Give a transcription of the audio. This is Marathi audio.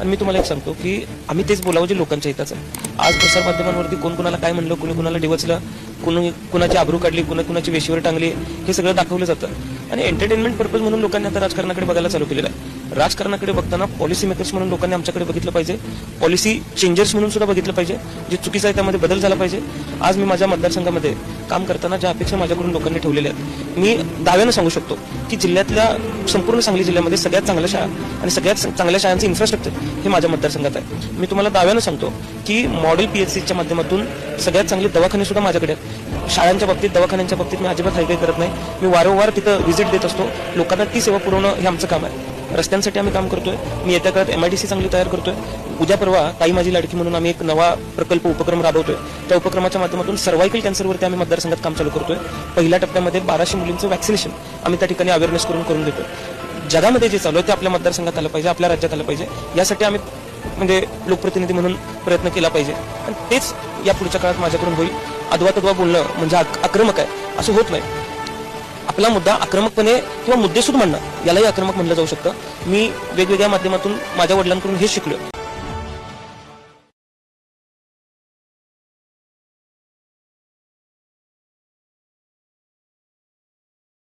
आणि मी तुम्हाला एक सांगतो की आम्ही तेच बोलावं जे लोकांच्या हिताचं आज प्रसारमाध्यमांवरती कोण कोणाला काय म्हणलं कोणी कुणाला डिवचलं कुणी कुणाची आबरू काढली कुणा कुणाची वेशीवर टांगली हे सगळं दाखवलं जातं. आणि एंटरटेनमेंट पर्पज म्हणून लोकांनी आता राजकारणाकडे बघायला चालू केलेलं आहे. राजकारणाकडे बघताना पॉलिसी मेकर्स म्हणून लोकांनी आमच्याकडे बघितलं पाहिजे. पॉलिसी चेंजर्स म्हणून सुद्धा बघितलं पाहिजे जे चुकीचं आहे त्यामध्ये बदल झाला पाहिजे. आज मी माझ्या मतदारसंघामध्ये काम करताना ज्या अपेक्षा माझ्याकडून लोकांनी ठेवलेल्या आहेत मी दाव्यानं सांगू शकतो की जिल्ह्यातल्या संपूर्ण सांगली जिल्ह्यामध्ये सगळ्यात चांगल्या शाळा आणि सगळ्यात चांगल्या शाळांचं इन्फ्रास्ट्रक्चर हे माझ्या मतदारसंघात आहे. मी तुम्हाला दाव्यानं सांगतो की मॉडेल पीएचसीच्या माध्यमातून सगळ्यात चांगले दवाखाने सुद्धा माझ्याकडे आहेत. शाळांच्या बाबतीत दवाखान्यांच्या बाबतीत मी अजिबात हायकाय करत नाही. मी वारंवार तिथं व्हिजिट देत असतो. लोकांना ती सेवा पुरवणं हे आमचं काम आहे. रस्त्यांसाठी आम्ही काम करतोय. मी येत्या काळात एमआयडीसी चांगली तयार करतोय. उद्या परवा ताई माझी लाडकी म्हणून आम्ही एक नवा प्रकल्प उपक्रम राबवतोय. त्या उपक्रमाच्या माध्यमातून सर्वायकल कॅन्सरवरती आम्ही मतदारसंघात काम चालू करतोय. पहिल्या टप्प्यामध्ये बाराशे मुलींचं व्हॅक्सिनेशन आम्ही त्या ठिकाणी अवेअरनेस करून करून देतोय. जगामध्ये जे चालू आहे ते आपल्या मतदारसंघात आलं पाहिजे आपल्या राज्यात आलं पाहिजे. यासाठी आम्ही म्हणजे लोकप्रतिनिधी म्हणून प्रयत्न केला पाहिजे. आणि तेच या पुढच्या काळात माझ्याकडून होईल. अदवा तद्वा बोलणं म्हणजे आक- आक्रमक आहे. असं होत नाही. आपला मुद्दा आक्रमकपणे किंवा मुद्देसूद म्हणणं यालाही आक्रमक म्हणलं जाऊ शकतं. मी वेगवेगळ्या माध्यमातून माझ्या वडिलांकडून हे शिकलो